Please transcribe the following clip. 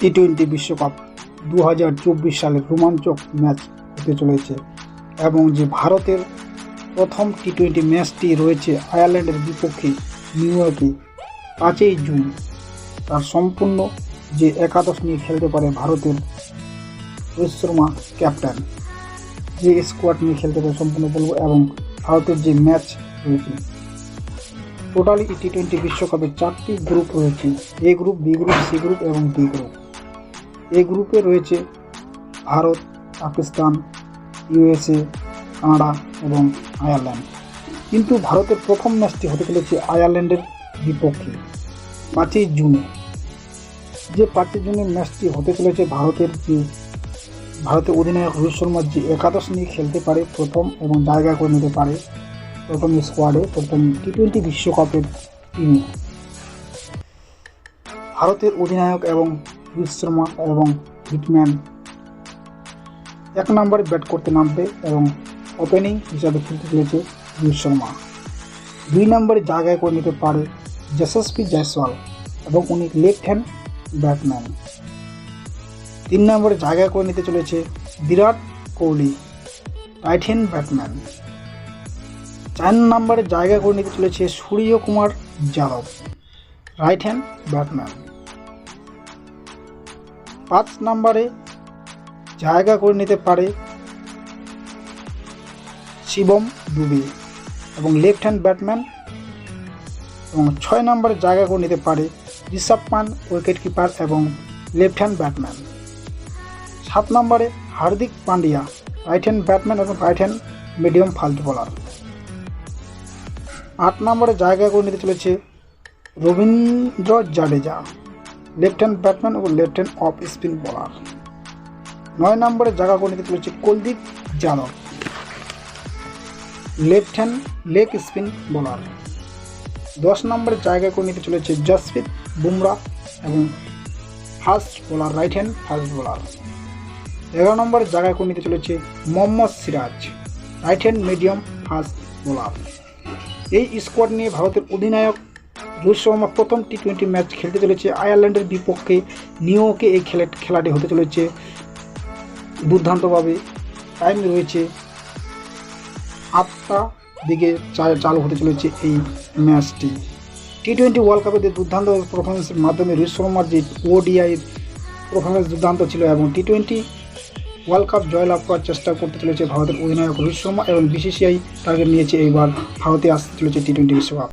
T twenty বিশ্বকাপ দু হাজার চব্বিশ সালের রোমাঞ্চক ম্যাচ হতে চলেছে এবং যে ভারতের প্রথম টি টোয়েন্টি ম্যাচটি রয়েছে আয়ারল্যান্ডের বিপক্ষে নিউ ইয়র্কে পাঁচই জুন। তার সম্পূর্ণ যে একাদশ নিয়ে খেলতে পারে ভারতের রোহিত শর্মা ক্যাপ্টেন, যে স্কোয়াড নিয়ে খেলতে পারে সম্পূর্ণ বলব, এবং ভারতের যে ম্যাচ রয়েছে। টোটালি টি টোয়েন্টি বিশ্বকাপে চারটি গ্রুপ রয়েছে, A group B group C group এবং ডি গ্রুপ এ গ্রুপে রয়েছে ভারত, পাকিস্তান, ইউএসএ, কানাডা এবং আয়ারল্যান্ড। কিন্তু ভারতের প্রথম ম্যাচটি হতে চলেছে আয়ারল্যান্ডের বিপক্ষে, পাঁচই জুনে। যে পাঁচই জুনের ম্যাচটি হতে চলেছে ভারতের যে ভারতের অধিনায়ক রোহিত শর্মার যে একাদশ নিয়ে খেলতে পারে প্রথম এবং জায়গা করে নিতে পারে প্রথম স্কোয়াডে, প্রথম টি টোয়েন্টি বিশ্বকাপের টিমে ভারতের অধিনায়ক এবং শর্মা এবং হিটম্যান। এক নম্বরে ব্যাট করতে নামবে এবং ওপেনিং হিসাবে খেলতে চলেছে শর্মা দুই নম্বরে জায়গায় করে নিতে পারে যশস্বী জয়সওয়াল এবং উনি লেফট হ্যান্ড ব্যাটম্যান তিন নম্বরে জায়গায় করে নিতে চলেছে Virat Kohli right hand batman চার নম্বরে জায়গা করে নিতে চলেছে Suryakumar Yadav right hand batman পাঁচ নম্বরে জায়গা করে নিতে পারে শিবম দুবে এবং লেফট হ্যান্ড ব্যাটম্যান এবং ছয় নম্বরে জায়গা করে নিতে পারে ঋষভ পান উইকেট কিপার এবং লেফট হ্যান্ড ব্যাটম্যান সাত নম্বরে Hardik Pandya right hand batman এবং right hand medium fast bowler আট নম্বরে জায়গা করে নিতে চলেছে Ravindra Jadeja. Left hand batman এবং left hand off spin bowler নয় নম্বরে জায়গা করে নিতে চলেছে Kuldeep Yadav. Left hand leg spin bowler দশ নম্বরে জায়গা করে নিতে চলেছে জসপ্রীত বুমরা এবং fast bowler right hand fast bowler এগারো নম্বরে জায়গা করে নিতে চলেছে Mohammed Siraj right hand medium fast bowler এই স্কোয়াড নিয়ে ভারতের অধিনায়ক রোহিত শর্মা প্রথম টি টোয়েন্টি ম্যাচ খেলতে চলেছে আয়ারল্যান্ডের বিপক্ষে। নিউইয়র্কে এই খেলা, খেলাটি হতে চলেছে দুর্দান্তভাবে। টাইম রয়েছে আটটা দিকে চালু হতে চলেছে এই ম্যাচটি টি টোয়েন্টি ওয়ার্ল্ড কাপে দুর্দান্ত পারফরমেন্সের মাধ্যমে রোহিত শর্মার যে ওডিআই পারফরমেন্স দুর্দান্ত ছিল এবং টি টোয়েন্টি ওয়ার্ল্ড কাপ জয়লাভ করার চেষ্টা করতে চলেছে ভারতের অধিনায়ক রোহিত শর্মা এবং বিসিসিআই টার্গেট নিয়েছে এইবার ভারতে আসতে চলেছে টি টোয়েন্টি বিশ্বকাপ।